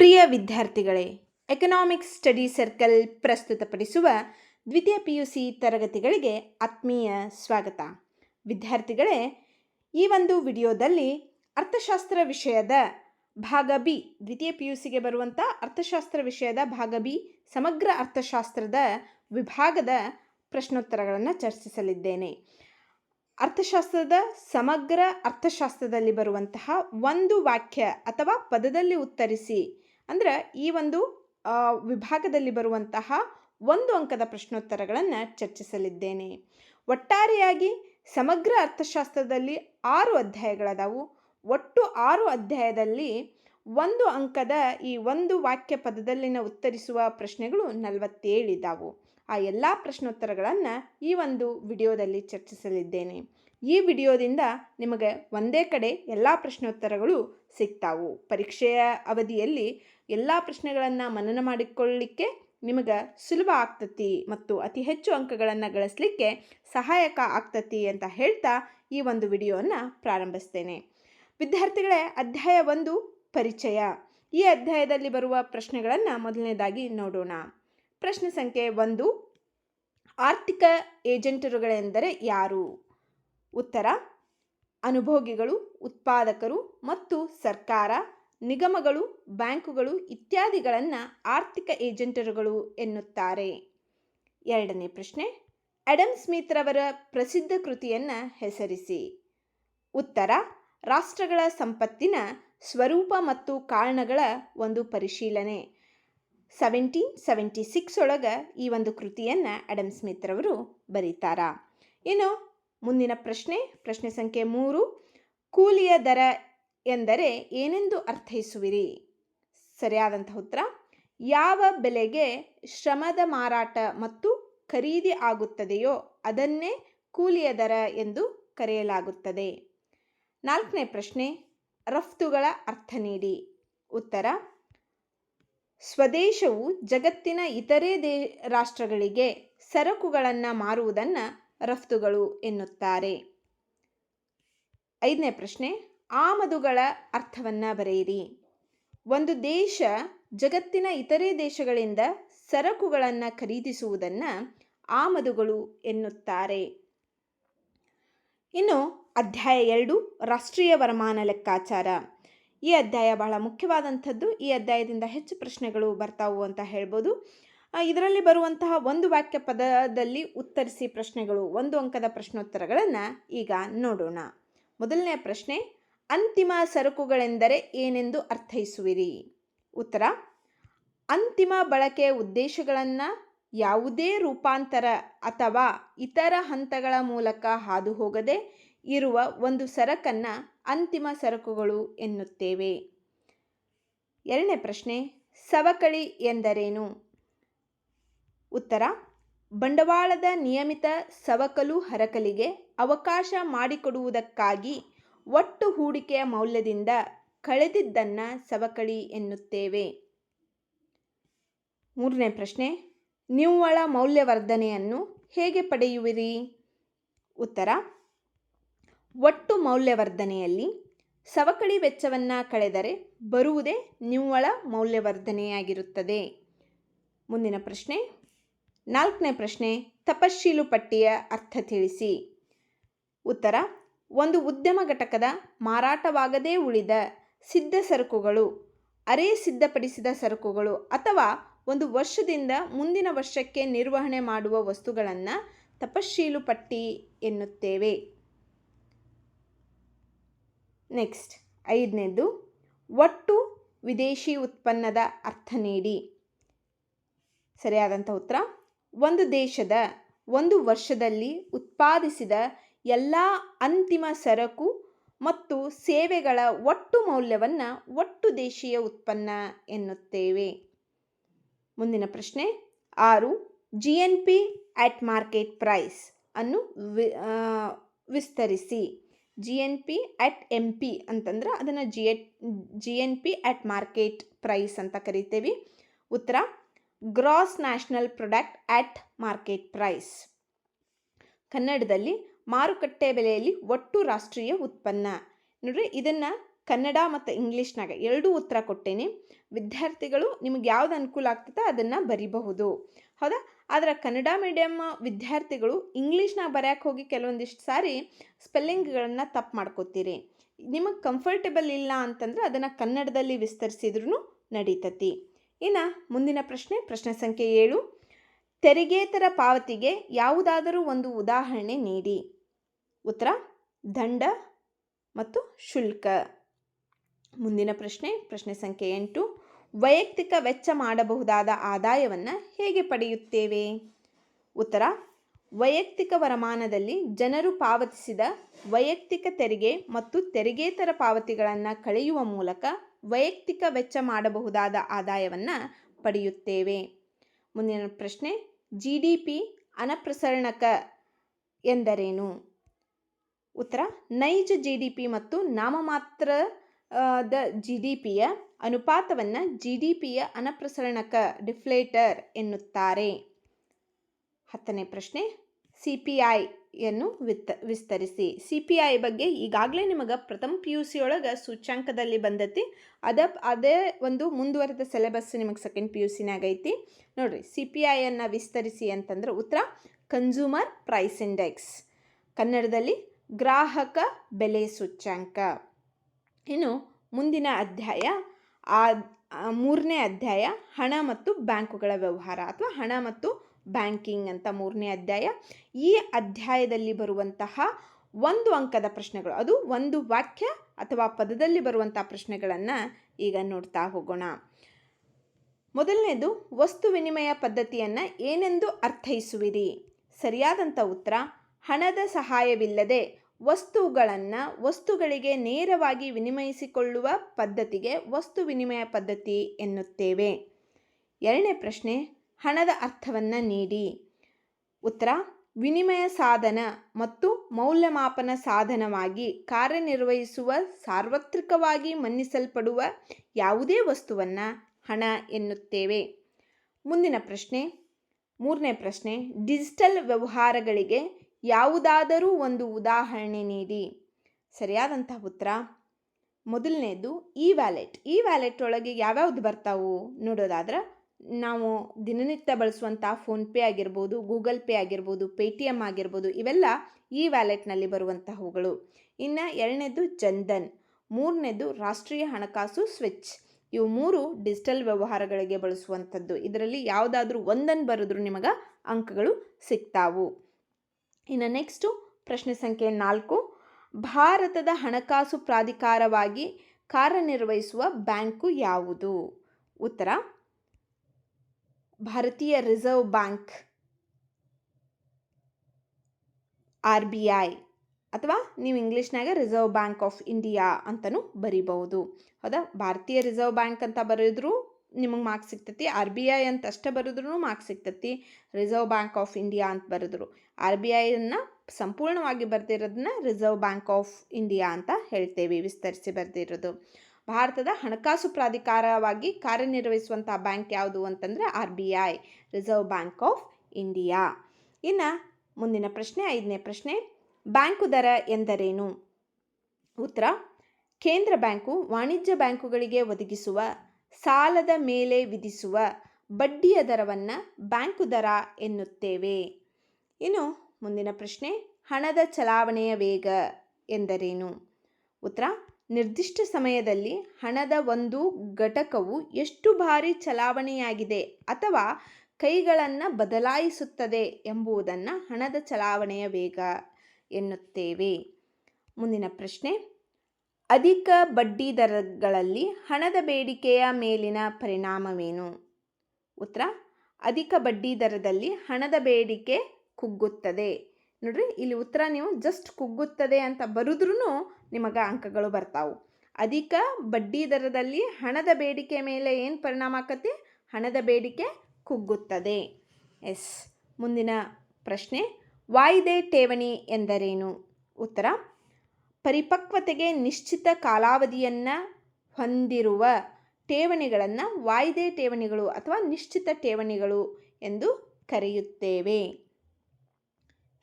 ಪ್ರಿಯ ವಿದ್ಯಾರ್ಥಿಗಳೇ economics study circle ಪ್ರಸ್ತುತಪಡಿಸುವ ದ್ವಿತೀಯ ಪಿ ಯು ಸಿ ತರಗತಿಗಳಿಗೆ ಆತ್ಮೀಯ ಸ್ವಾಗತ. ವಿದ್ಯಾರ್ಥಿಗಳೇ, ಈ ಒಂದು ವಿಡಿಯೋದಲ್ಲಿ ಅರ್ಥಶಾಸ್ತ್ರ ವಿಷಯದ ಭಾಗ ಬಿ, ದ್ವಿತೀಯ ಪಿ ಯು ಸಿಗೆ ಬರುವಂಥ ಅರ್ಥಶಾಸ್ತ್ರ ವಿಷಯದ ಭಾಗ ಬಿ, ಸಮಗ್ರ ಅರ್ಥಶಾಸ್ತ್ರದ ವಿಭಾಗದ ಪ್ರಶ್ನೋತ್ತರಗಳನ್ನು ಚರ್ಚಿಸಲಿದ್ದೇನೆ. ಅರ್ಥಶಾಸ್ತ್ರದ ಸಮಗ್ರ ಅರ್ಥಶಾಸ್ತ್ರದಲ್ಲಿ ಬರುವಂತಹ ಒಂದು ವಾಕ್ಯ ಅಥವಾ ಪದದಲ್ಲಿ ಉತ್ತರಿಸಿ ಅಂದ್ರೆ ಈ ಒಂದು ವಿಭಾಗದಲ್ಲಿ ಬರುವಂತಹ ಒಂದು ಅಂಕದ ಪ್ರಶ್ನೋತ್ತರಗಳನ್ನು ಚರ್ಚಿಸಲಿದ್ದೇನೆ. ಒಟ್ಟಾರೆಯಾಗಿ ಸಮಗ್ರ ಅರ್ಥಶಾಸ್ತ್ರದಲ್ಲಿ ಆರು ಅಧ್ಯಾಯಗಳದಾವು. ಒಟ್ಟು ಆರು ಅಧ್ಯಾಯದಲ್ಲಿ ಒಂದು ಅಂಕದ ಈ ಒಂದು ವಾಕ್ಯ ಪದದಲ್ಲಿನ ಉತ್ತರಿಸುವ ಪ್ರಶ್ನೆಗಳು ನಲವತ್ತೇಳಿದ್ದಾವು ಆ ಎಲ್ಲ ಪ್ರಶ್ನೋತ್ತರಗಳನ್ನು ಈ ಒಂದು ವಿಡಿಯೋದಲ್ಲಿ ಚರ್ಚಿಸಲಿದ್ದೇನೆ. ಈ ವಿಡಿಯೋದಿಂದ ನಿಮಗೆ ಒಂದೇ ಕಡೆ ಎಲ್ಲ ಪ್ರಶ್ನೋತ್ತರಗಳು ಸಿಗ್ತಾವು. ಪರೀಕ್ಷೆಯ ಅವಧಿಯಲ್ಲಿ ಎಲ್ಲ ಪ್ರಶ್ನೆಗಳನ್ನು ಮನನ ಮಾಡಿಕೊಳ್ಳಲಿಕ್ಕೆ ನಿಮಗೆ ಸುಲಭ ಆಗ್ತತಿ ಮತ್ತು ಅತಿ ಹೆಚ್ಚು ಅಂಕಗಳನ್ನು ಗಳಿಸಲಿಕ್ಕೆ ಸಹಾಯಕ ಆಗ್ತತಿ ಅಂತ ಹೇಳ್ತಾ ಈ ಒಂದು ವಿಡಿಯೋವನ್ನು ಪ್ರಾರಂಭಿಸ್ತೇನೆ. ವಿದ್ಯಾರ್ಥಿಗಳೇ, ಅಧ್ಯಾಯ ಒಂದು, ಪರಿಚಯ. ಈ ಅಧ್ಯಾಯದಲ್ಲಿ ಬರುವ ಪ್ರಶ್ನೆಗಳನ್ನು ಮೊದಲನೇದಾಗಿ ನೋಡೋಣ. ಪ್ರಶ್ನೆ ಸಂಖ್ಯೆ ಒಂದು, ಆರ್ಥಿಕ ಏಜೆಂಟರುಗಳೆಂದರೆ ಯಾರು? ಉತ್ತರ, ಅನುಭೋಗಿಗಳು, ಉತ್ಪಾದಕರು ಮತ್ತು ಸರ್ಕಾರ. ನಿಗಮಗಳು, ಬ್ಯಾಂಕುಗಳು ಇತ್ಯಾದಿಗಳನ್ನು ಆರ್ಥಿಕ ಏಜೆಂಟರುಗಳು ಎನ್ನುತ್ತಾರೆ. ಎರಡನೇ ಪ್ರಶ್ನೆ ಅಡಮ್ ಸ್ಮಿತ್ ರವರ ಪ್ರಸಿದ್ಧ ಕೃತಿಯನ್ನು ಹೆಸರಿಸಿ. ಉತ್ತರ, ರಾಷ್ಟ್ರಗಳ ಸಂಪತ್ತಿನ ಸ್ವರೂಪ ಮತ್ತು ಕಾರಣಗಳ ಒಂದು ಪರಿಶೀಲನೆ. ಸೆವೆಂಟೀನ್ ಸೆವೆಂಟಿ ಸಿಕ್ಸ್ ಒಳಗೆ ಈ ಒಂದು ಕೃತಿಯನ್ನು ಅಡಮ್ ಸ್ಮಿತ್ ರವರು ಬರೀತಾರ. ಇನ್ನು ಮುಂದಿನ ಪ್ರಶ್ನೆ ಪ್ರಶ್ನೆ ಸಂಖ್ಯೆ ಮೂರು, ಕೂಲಿಯ ದರ ಎಂದರೆ ಏನೆಂದು ಅರ್ಥೈಸುವಿರಿ? ಸರಿಯಾದಂಥ ಉತ್ತರ, ಯಾವ ಬೆಲೆಗೆ ಶ್ರಮದ ಮಾರಾಟ ಮತ್ತು ಖರೀದಿ ಆಗುತ್ತದೆಯೋ ಅದನ್ನೇ ಕೂಲಿಯ ದರ ಎಂದು ಕರೆಯಲಾಗುತ್ತದೆ. ನಾಲ್ಕನೇ ಪ್ರಶ್ನೆ, ರಫ್ತುಗಳ ಅರ್ಥ ನೀಡಿ. ಉತ್ತರ, ಸ್ವದೇಶವು ಜಗತ್ತಿನ ಇತರೆ ದೇ, ರಾಷ್ಟ್ರಗಳಿಗೆ ಸರಕುಗಳನ್ನು ಮಾರುವುದನ್ನು ರಫ್ತುಗಳು ಎನ್ನುತ್ತಾರೆ. ಐದನೇ ಪ್ರಶ್ನೆ ಆಮದುಗಳ ಅರ್ಥವನ್ನು ಬರೆಯಿರಿ. ಒಂದು ದೇಶ ಜಗತ್ತಿನ ಇತರೆ ದೇಶಗಳಿಂದ ಸರಕುಗಳನ್ನು ಖರೀದಿಸುವುದನ್ನು ಆಮದುಗಳು ಎನ್ನುತ್ತಾರೆ. ಇನ್ನು ಅಧ್ಯಾಯ ಎರಡು, ರಾಷ್ಟ್ರೀಯ ವರಮಾನ ಲೆಕ್ಕಾಚಾರ. ಈ ಅಧ್ಯಾಯ ಬಹಳ ಮುಖ್ಯವಾದಂಥದ್ದು. ಈ ಅಧ್ಯಾಯದಿಂದ ಹೆಚ್ಚು ಪ್ರಶ್ನೆಗಳು ಬರ್ತಾವು ಅಂತ ಹೇಳ್ಬೋದು. ಇದರಲ್ಲಿ ಬರುವಂತಹ ಒಂದು ವಾಕ್ಯ ಪದದಲ್ಲಿ ಉತ್ತರಿಸಿ ಪ್ರಶ್ನೆಗಳು. ಒಂದು ಅಂಕದ ಪ್ರಶ್ನೋತ್ತರಗಳನ್ನು ಈಗ ನೋಡೋಣ. ಮೊದಲನೇ ಪ್ರಶ್ನೆ ಅಂತಿಮ ಸರಕುಗಳೆಂದರೆ ಏನೆಂದು ಅರ್ಥೈಸುವಿರಿ? ಉತ್ತರ, ಅಂತಿಮ ಬಳಕೆಯ ಉದ್ದೇಶಗಳನ್ನು ಯಾವುದೇ ರೂಪಾಂತರ ಅಥವಾ ಇತರ ಹಂತಗಳ ಮೂಲಕ ಹಾದು ಹೋಗದೆ ಇರುವ ಒಂದು ಸರಕನ್ನು ಅಂತಿಮ ಸರಕುಗಳು ಎನ್ನುತ್ತೇವೆ. ಎರಡನೇ ಪ್ರಶ್ನೆ, ಸವಕಳಿ ಎಂದರೇನು? ಉತ್ತರ, ಬಂಡವಾಳದ ನಿಯಮಿತ ಸವಕಲು ಹರಕಲಿಗೆ ಅವಕಾಶ ಮಾಡಿಕೊಡುವುದಕ್ಕಾಗಿ ಒಟ್ಟು ಹೂಡಿಕೆಯ ಮೌಲ್ಯದಿಂದ ಕಳೆದಿದ್ದನ್ನು ಸವಕಳಿ ಎನ್ನುತ್ತೇವೆ. ಮೂರನೇ ಪ್ರಶ್ನೆ, ನಿವ್ವಳ ಮೌಲ್ಯವರ್ಧನೆಯನ್ನು ಹೇಗೆ ಪಡೆಯುವಿರಿ? ಉತ್ತರ, ಒಟ್ಟು ಮೌಲ್ಯವರ್ಧನೆಯಲ್ಲಿ ಸವಕಳಿ ವೆಚ್ಚವನ್ನು ಕಳೆದರೆ ಬರುವುದೇ ನಿವ್ವಳ ಮೌಲ್ಯವರ್ಧನೆಯಾಗಿರುತ್ತದೆ. ಮುಂದಿನ ಪ್ರಶ್ನೆ, ನಾಲ್ಕನೇ ಪ್ರಶ್ನೆ ತಪಶೀಲು ಪಟ್ಟಿಯ ಅರ್ಥ ತಿಳಿಸಿ. ಉತ್ತರ ಒಂದು ಉದ್ಯಮ ಘಟಕದ ಮಾರಾಟವಾಗದೇ ಉಳಿದ ಸಿದ್ಧ ಸರಕುಗಳು, ಅರೆ ಸಿದ್ಧಪಡಿಸಿದ ಸರಕುಗಳು ಅಥವಾ ಒಂದು ವರ್ಷದಿಂದ ಮುಂದಿನ ವರ್ಷಕ್ಕೆ ನಿರ್ವಹಣೆ ಮಾಡುವ ವಸ್ತುಗಳನ್ನು ತಪಶೀಲು ಪಟ್ಟಿ ಎನ್ನುತ್ತೇವೆ. ನೆಕ್ಸ್ಟ್, ಐದನೇದು, ಒಟ್ಟು ವಿದೇಶಿ ಉತ್ಪನ್ನದ ಅರ್ಥ ನೀಡಿ. ಸರಿಯಾದಂಥ ಉತ್ತರ, ಒಂದು ದೇಶದ ಒಂದು ವರ್ಷದಲ್ಲಿ ಉತ್ಪಾದಿಸಿದ ಎಲ್ಲ ಅಂತಿಮ ಸರಕು ಮತ್ತು ಸೇವೆಗಳ ಒಟ್ಟು ಮೌಲ್ಯವನ್ನು ಒಟ್ಟು ದೇಶೀಯ ಉತ್ಪನ್ನ ಎನ್ನುತ್ತೇವೆ. ಮುಂದಿನ ಪ್ರಶ್ನೆ, ಆರು G N P at market price ಅನ್ನು ವಿಸ್ತರಿಸಿ. G N P at M P ಅಂತಂದ್ರೆ ಅದನ್ನು G at G N P at market price ಅಂತ ಕರಿತೇವೆ. ಉತ್ತರ gross national product at market price ಕನ್ನಡದಲ್ಲಿ ಮಾರುಕಟ್ಟೆ ಬೆಲೆಯಲ್ಲಿ ಒಟ್ಟು ರಾಷ್ಟ್ರೀಯ ಉತ್ಪನ್ನ. ನೋಡ್ರಿ, ಇದನ್ನು ಕನ್ನಡ ಮತ್ತು ಇಂಗ್ಲೀಷ್ನಾಗ ಎರಡೂ ಉತ್ತರ ಕೊಟ್ಟೇನೆ. ವಿದ್ಯಾರ್ಥಿಗಳು ನಿಮಗೆ ಯಾವ್ದು ಅನುಕೂಲ ಆಗ್ತದೆ ಅದನ್ನು ಬರಿಬಹುದು. ಹೌದಾ? ಆದರೆ ಕನ್ನಡ ಮೀಡಿಯಮ್ ವಿದ್ಯಾರ್ಥಿಗಳು ಇಂಗ್ಲೀಷ್ನಾಗ ಬರೆಯಕ್ಕೆ ಹೋಗಿ ಕೆಲವೊಂದಿಷ್ಟು ಸಾರಿ ಸ್ಪೆಲ್ಲಿಂಗ್ಗಳನ್ನು ತಪ್ಪು ಮಾಡ್ಕೋತೀರಿ. ನಿಮಗೆ ಕಂಫರ್ಟೇಬಲ್ ಇಲ್ಲ ಅಂತಂದ್ರೆ ಅದನ್ನು ಕನ್ನಡದಲ್ಲಿ ವಿಸ್ತರಿಸಿದ್ರೂ ನಡೀತತಿ. ಇನ್ನು ಮುಂದಿನ ಪ್ರಶ್ನೆ ಪ್ರಶ್ನೆ ಸಂಖ್ಯೆ ಏಳು. ತೆರಿಗೆತರ ಪಾವತಿಗೆ ಯಾವುದಾದರೂ ಒಂದು ಉದಾಹರಣೆ ನೀಡಿ. ಉತ್ತರ, ದಂಡ ಮತ್ತು ಶುಲ್ಕ. ಮುಂದಿನ ಪ್ರಶ್ನೆ ಪ್ರಶ್ನೆ ಸಂಖ್ಯೆ ಎಂಟು. ವೈಯಕ್ತಿಕ ವೆಚ್ಚ ಮಾಡಬಹುದಾದ ಆದಾಯವನ್ನು ಹೇಗೆ ಪಡೆಯುತ್ತೇವೆ? ಉತ್ತರ, ವೈಯಕ್ತಿಕ ವರಮಾನದಲ್ಲಿ ಜನರು ಪಾವತಿಸಿದ ವೈಯಕ್ತಿಕ ತೆರಿಗೆ ಮತ್ತು ತೆರಿಗೆತರ ಪಾವತಿಗಳನ್ನು ಕಳೆಯುವ ಮೂಲಕ ವೈಯಕ್ತಿಕ ವೆಚ್ಚ ಮಾಡಬಹುದಾದ ಆದಾಯವನ್ನು ಪಡೆಯುತ್ತೇವೆ. ಮುಂದಿನ ಪ್ರಶ್ನೆ ಜಿ ಡಿ ಪಿ ಅನಪ್ರಸರಣಕ ಎಂದರೇನು? ಉತ್ತರ, ನೈಜ ಜಿ ಡಿ ಪಿ ಮತ್ತು ನಾಮಮಾತ್ರ ದ ಜಿ ಡಿ ಪಿಯ ಅನುಪಾತವನ್ನು ಜಿ ಡಿ ಪಿಯ ಅನಪ್ರಸರಣಕ ಡಿಫ್ಲೇಟರ್ ಎನ್ನುತ್ತಾರೆ. ಹತ್ತನೇ ಪ್ರಶ್ನೆ ಸಿ ಪಿ ಐಯನ್ನು ವಿತ್ತ, ವಿಸ್ತರಿಸಿ. ಸಿ ಪಿ ಐ ಬಗ್ಗೆ ಈಗಾಗಲೇ ನಿಮಗೆ ಪ್ರಥಮ ಪಿ ಯು ಸಿ ಒಳಗೆ ಸೂಚ್ಯಾಂಕದಲ್ಲಿ ಬಂದತಿ. ಅದ, ಅದೇ ಒಂದು ಮುಂದುವರೆದ ಸಿಲೆಬಸ್ ನಿಮಗೆ ಸೆಕೆಂಡ್ ಪಿ ಯು ಸಿನಾಗ ಐತಿ. ನೋಡಿರಿ ಸಿ ಪಿ ಐಯನ್ನು ವಿಸ್ತರಿಸಿ ಅಂತಂದ್ರೆ ಉತ್ತರ ಕನ್ಸ್ಯೂಮರ್ ಪ್ರೈಸ್ ಇಂಡೆಕ್ಸ್ ಕನ್ನಡದಲ್ಲಿ ಗ್ರಾಹಕ ಬೆಲೆ ಸೂಚ್ಯಾಂಕ. ಇನ್ನು ಮುಂದಿನ ಅಧ್ಯಾಯ ಆ, ಮೂರನೇ ಅಧ್ಯಾಯ, ಹಣ ಮತ್ತು ಬ್ಯಾಂಕುಗಳ ವ್ಯವಹಾರ ಅಥವಾ ಹಣ ಮತ್ತು ಬ್ಯಾಂಕಿಂಗ್ ಅಂತ ಮೂರನೇ ಅಧ್ಯಾಯ. ಈ ಅಧ್ಯಾಯದಲ್ಲಿ ಬರುವಂತಹ ಒಂದು ಅಂಕದ ಪ್ರಶ್ನೆಗಳು, ಅದು ಒಂದು ವಾಕ್ಯ ಅಥವಾ ಪದದಲ್ಲಿ ಬರುವಂತಹ ಪ್ರಶ್ನೆಗಳನ್ನು ಈಗ ನೋಡ್ತಾ ಹೋಗೋಣ. ಮೊದಲನೇದು, ವಸ್ತು ವಿನಿಮಯ ಪದ್ಧತಿಯನ್ನು ಏನೆಂದು ಅರ್ಥೈಸುವಿರಿ? ಸರಿಯಾದಂಥ ಉತ್ತರ, ಹಣದ ಸಹಾಯವಿಲ್ಲದೆ ವಸ್ತುಗಳನ್ನು ವಸ್ತುಗಳಿಗೆ ನೇರವಾಗಿ ವಿನಿಮಯಿಸಿಕೊಳ್ಳುವ ಪದ್ಧತಿಗೆ ವಸ್ತು ವಿನಿಮಯ ಪದ್ಧತಿ ಎನ್ನುತ್ತೇವೆ. ಎರಡನೇ ಪ್ರಶ್ನೆ ಹಣದ ಅರ್ಥವನ್ನು ನೀಡಿ. ಉತ್ತರ, ವಿನಿಮಯ ಸಾಧನ ಮತ್ತು ಮೌಲ್ಯಮಾಪನ ಸಾಧನವಾಗಿ ಕಾರ್ಯನಿರ್ವಹಿಸುವ, ಸಾರ್ವತ್ರಿಕವಾಗಿ ಮನ್ನಿಸಲ್ಪಡುವ ಯಾವುದೇ ವಸ್ತುವನ್ನು ಹಣ ಎನ್ನುತ್ತೇವೆ. ಮುಂದಿನ ಪ್ರಶ್ನೆ, ಮೂರನೇ ಪ್ರಶ್ನೆ, ಡಿಜಿಟಲ್ ವ್ಯವಹಾರಗಳಿಗೆ ಯಾವುದಾದರೂ ಒಂದು ಉದಾಹರಣೆ ನೀಡಿ. ಸರಿಯಾದಂಥ ಉತ್ತರ. ಮೊದಲನೇದು, ಇ ವ್ಯಾಲೆಟ್. ಇ ವ್ಯಾಲೆಟ್ ಒಳಗೆ ಯಾವ್ಯಾವ್ದು ಬರ್ತಾವು ನೋಡೋದಾದ್ರೆ ನಾವು ದಿನನಿತ್ಯ ಬಳಸುವಂಥ ಫೋನ್ಪೇ ಆಗಿರ್ಬೋದು, ಗೂಗಲ್ ಪೇ ಆಗಿರ್ಬೋದು ಪೇ ಟಿ ಎಂ ಆಗಿರ್ಬೋದು, ಇವೆಲ್ಲ ಈ ವ್ಯಾಲೆಟ್ನಲ್ಲಿ ಬರುವಂತಹವುಗಳು. ಇನ್ನು ಎರಡನೇದು ಜನ್ಧನ್ ಮೂರನೇದು ರಾಷ್ಟ್ರೀಯ ಹಣಕಾಸು ಸ್ವಿಚ್. ಇವು ಮೂರು ಡಿಜಿಟಲ್ ವ್ಯವಹಾರಗಳಿಗೆ ಬಳಸುವಂಥದ್ದು. ಇದರಲ್ಲಿ ಯಾವುದಾದ್ರೂ ಒಂದನ್ನು ಬರೆದ್ರೂ ನಿಮಗೆ ಅಂಕಗಳು ಸಿಗ್ತಾವು. ಇನ್ನು ನೆಕ್ಸ್ಟು ಪ್ರಶ್ನೆ ಸಂಖ್ಯೆ ನಾಲ್ಕು, ಭಾರತದ ಹಣಕಾಸು ಪ್ರಾಧಿಕಾರವಾಗಿ ಕಾರ್ಯನಿರ್ವಹಿಸುವ ಬ್ಯಾಂಕು ಯಾವುದು? ಉತ್ತರ ಭಾರತೀಯ Reserve Bank, R B I, ಅಥವಾ ನೀವು ಇಂಗ್ಲೀಷ್ನಾಗ ರಿಸರ್ವ್ ಬ್ಯಾಂಕ್ ಆಫ್ ಇಂಡಿಯಾ ಅಂತಲೂ ಬರಿಬಹುದು. ಹೌದಾ? ಭಾರತೀಯ ರಿಸರ್ವ್ ಬ್ಯಾಂಕ್ ಅಂತ ಬರೆದ್ರು ನಿಮಗೆ ಮಾರ್ಕ್ಸ್ ಸಿಗ್ತೈತಿ, ಆರ್ ಬಿ ಐ ಅಂತ ಅಷ್ಟೇ ಬರೆದ್ರೂ ಮಾರ್ಕ್ಸ್ ಸಿಗ್ತೈತಿ, ರಿಸರ್ವ್ ಬ್ಯಾಂಕ್ ಆಫ್ ಇಂಡಿಯಾ ಅಂತ ಬರೆದ್ರು. ಆರ್ ಬಿ ಐಯನ್ನು ಸಂಪೂರ್ಣವಾಗಿ ಬರೆದಿರೋದನ್ನ ರಿಸರ್ವ್ ಬ್ಯಾಂಕ್ ಆಫ್ ಇಂಡಿಯಾ ಅಂತ ಹೇಳ್ತೇವೆ, ವಿಸ್ತರಿಸಿ ಬರೆದಿರೋದು. ಭಾರತದ ಹಣಕಾಸು ಪ್ರಾಧಿಕಾರವಾಗಿ ಕಾರ್ಯನಿರ್ವಹಿಸುವಂಥ ಬ್ಯಾಂಕ್ ಯಾವುದು ಅಂತಂದರೆ R B I reserve bank of India ಇನ್ನು ಮುಂದಿನ ಪ್ರಶ್ನೆ, ಐದನೇ ಪ್ರಶ್ನೆ, ಬ್ಯಾಂಕು ದರ ಎಂದರೇನು? ಉತ್ತರ, ಕೇಂದ್ರ ಬ್ಯಾಂಕು ವಾಣಿಜ್ಯ ಬ್ಯಾಂಕುಗಳಿಗೆ ಒದಗಿಸುವ, ಸಾಲದ ಮೇಲೆ ವಿಧಿಸುವ ಬಡ್ಡಿಯ ದರವನ್ನು ಬ್ಯಾಂಕು ದರ ಎನ್ನುತ್ತೇವೆ. ಇನ್ನು ಮುಂದಿನ ಪ್ರಶ್ನೆ, ಹಣದ ಚಲಾವಣೆಯ ವೇಗ ಎಂದರೇನು? ಉತ್ತರ ನಿರ್ದಿಷ್ಟ ಸಮಯದಲ್ಲಿ ಹಣದ ಒಂದು ಘಟಕವು ಎಷ್ಟು ಬಾರಿ ಚಲಾವಣೆಯಾಗಿದೆ ಅಥವಾ ಕೈಗಳನ್ನು ಬದಲಾಯಿಸುತ್ತದೆ ಎಂಬುದನ್ನು ಹಣದ ಚಲಾವಣೆಯ ವೇಗ ಎನ್ನುತ್ತೇವೆ. ಮುಂದಿನ ಪ್ರಶ್ನೆ, ಅಧಿಕ ಬಡ್ಡಿ ದರಗಳಲ್ಲಿ ಹಣದ ಬೇಡಿಕೆಯ ಮೇಲಿನ ಪರಿಣಾಮವೇನು? ಉತ್ತರ, ಅಧಿಕ ಬಡ್ಡಿ ದರದಲ್ಲಿ ಹಣದ ಬೇಡಿಕೆ ಕುಗ್ಗುತ್ತದೆ. ನೋಡ್ರಿ, ಇಲ್ಲಿ ಉತ್ತರ ನೀವು ಜಸ್ಟ್ ಕುಗ್ಗುತ್ತದೆ ಅಂತ ಬರೆದ್ರೂ ನಿಮಗೆ ಅಂಕಗಳು ಬರ್ತಾವು. ಅಧಿಕ ಬಡ್ಡಿ ದರದಲ್ಲಿ ಹಣದ ಬೇಡಿಕೆ ಮೇಲೆ ಏನು ಪರಿಣಾಮ ಆಕತಿ? ಹಣದ ಬೇಡಿಕೆ ಕುಗ್ಗುತ್ತದೆ. ಎಸ್, ಮುಂದಿನ ಪ್ರಶ್ನೆ. ವಾಯಿದೆ ಠೇವಣಿ ಎಂದರೇನು? ಉತ್ತರ, ಪರಿಪಕ್ವತೆಗೆ ನಿಶ್ಚಿತ ಕಾಲಾವಧಿಯನ್ನು ಹೊಂದಿರುವ ಠೇವಣಿಗಳನ್ನು ವಾಯಿದೆ ಠೇವಣಿಗಳು ಅಥವಾ ನಿಶ್ಚಿತ ಠೇವಣಿಗಳು ಎಂದು ಕರೆಯುತ್ತೇವೆ.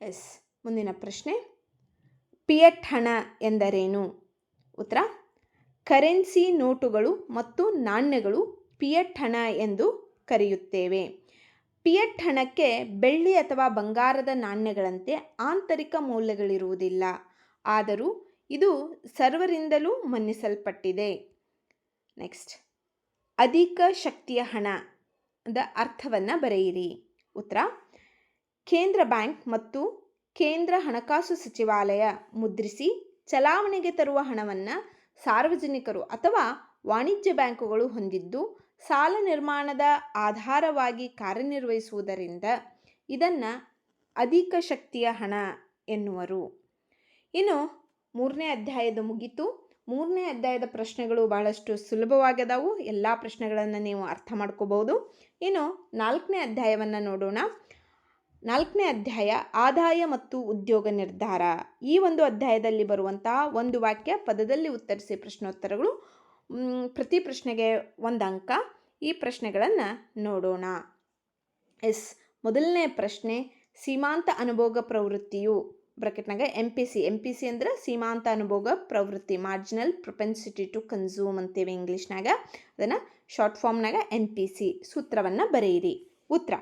ಎಸ್, ಮುಂದಿನ ಪ್ರಶ್ನೆ. ಪಿಯಟ್ ಹಣ ಎಂದರೇನು? ಉತ್ತರ, ಕರೆನ್ಸಿ ನೋಟುಗಳು ಮತ್ತು ನಾಣ್ಯಗಳು ಪಿಯಟ್ ಹಣ ಎಂದು ಕರೆಯುತ್ತೇವೆ. ಪಿಯಟ್ ಹಣಕ್ಕೆ ಬೆಳ್ಳಿ ಅಥವಾ ಬಂಗಾರದ ನಾಣ್ಯಗಳಂತೆ ಆಂತರಿಕ ಮೌಲ್ಯಗಳಿರುವುದಿಲ್ಲ. ಆದರೂ ಇದು ಸರ್ವರಿಂದಲೂ ಮನ್ನಿಸಲ್ಪಟ್ಟಿದೆ. ನೆಕ್ಸ್ಟ್, ಅಧಿಕ ಶಕ್ತಿಯ ಹಣದ ಅರ್ಥವನ್ನು ಬರೆಯಿರಿ. ಉತ್ತರ, ಕೇಂದ್ರ ಬ್ಯಾಂಕ್ ಮತ್ತು ಕೇಂದ್ರ ಹಣಕಾಸು ಸಚಿವಾಲಯ ಮುದ್ರಿಸಿ ಚಲಾವಣೆಗೆ ತರುವ ಹಣವನ್ನು ಸಾರ್ವಜನಿಕರು ಅಥವಾ ವಾಣಿಜ್ಯ ಬ್ಯಾಂಕುಗಳು ಹೊಂದಿದ್ದು ಸಾಲ ನಿರ್ಮಾಣದ ಆಧಾರವಾಗಿ ಕಾರ್ಯನಿರ್ವಹಿಸುವುದರಿಂದ ಇದನ್ನು ಅಧಿಕ ಶಕ್ತಿಯ ಹಣ ಎನ್ನುವರು. ಇನ್ನು ಮೂರನೇ ಅಧ್ಯಾಯದ ಮುಗಿತು. ಮೂರನೇ ಅಧ್ಯಾಯದ ಪ್ರಶ್ನೆಗಳು ಬಹಳಷ್ಟು ಸುಲಭವಾಗದವು ಎಲ್ಲ ಪ್ರಶ್ನೆಗಳನ್ನು ನೀವು ಅರ್ಥ ಮಾಡ್ಕೋಬಹುದು. ಇನ್ನು ನಾಲ್ಕನೇ ಅಧ್ಯಾಯವನ್ನು ನೋಡೋಣ. ನಾಲ್ಕನೇ ಅಧ್ಯಾಯ, ಆದಾಯ ಮತ್ತು ಉದ್ಯೋಗ ನಿರ್ಧಾರ. ಈ ಒಂದು ಅಧ್ಯಾಯದಲ್ಲಿ ಬರುವಂತಹ ಒಂದು ವಾಕ್ಯ ಪದದಲ್ಲಿ ಉತ್ತರಿಸಿ ಪ್ರಶ್ನೋತ್ತರಗಳು. ಪ್ರತಿ ಪ್ರಶ್ನೆಗೆ ಒಂದು ಅಂಕ. ಈ ಪ್ರಶ್ನೆಗಳನ್ನು ನೋಡೋಣ. ಎಸ್, ಮೊದಲನೇ ಪ್ರಶ್ನೆ, ಸೀಮಾಂತ ಅನುಭೋಗ ಪ್ರವೃತ್ತಿಯು. ಬ್ರಕೆಟ್ನಾಗ M P C M P C ಅಂದ್ರೆ ಸೀಮಾಂತ ಅನುಭೋಗ ಪ್ರವೃತ್ತಿ ಮಾರ್ಜಿನಲ್ ಪ್ರೊಪೆನ್ಸಿಟಿ ಟು ಕನ್ಸ್ಯೂಮ್ ಅಂತೇವೆ ಇಂಗ್ಲೀಷ್ನಾಗ ಅದನ್ನು ಶಾರ್ಟ್ ಫಾರ್ಮ್ನಾಗ ಎಂ ಪಿ ಸಿ ಸೂತ್ರವನ್ನು ಬರೆಯಿರಿ. ಉತ್ತರ